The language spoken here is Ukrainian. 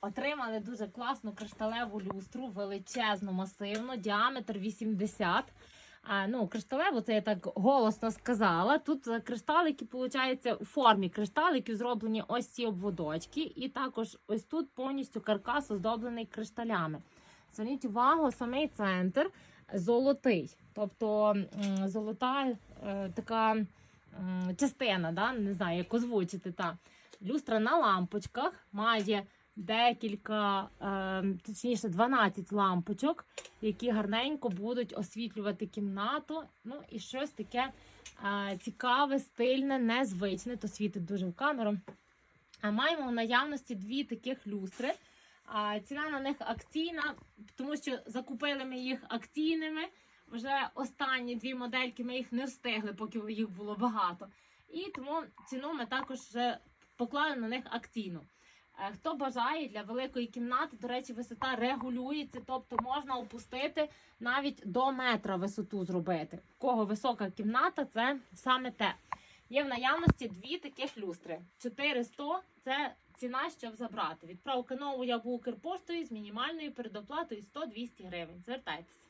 Отримали дуже класну кришталеву люстру, величезну, масивну, діаметр 80. А, ну, кришталеву, це я так голосно сказала. Тут е, кришталики, виходить, у формі кришталиків зроблені ось ці обводочки, і також ось тут повністю каркас оздоблений кришталями. Зверніть увагу, самий центр золотий, тобто золота е, така частина, да? не знаю, як озвучити та. Люстра на лампочках має декілька, е, точніше, 12 лампочок, які гарненько будуть освітлювати кімнату. Ну і щось таке е, цікаве, стильне, незвичне, то світить дуже в камеру. А маємо в наявності дві таких люстри. Ціна на них акційна, тому що закупили ми їх акційними. Вже останні дві модельки ми їх не встигли, поки їх було багато. І тому ціну ми також вже поклали на них акційну. Е, Хто бажає для великої кімнати, до речі, висота регулюється, тобто можна опустити навіть до метра висоту зробити. В кого висока кімната, це саме те. Є в наявності дві таких люстри. 400 – це ціна, щоб забрати. Відправка новою або Укрпоштою з мінімальною передоплатою 100-200 гривень. Звертайтеся.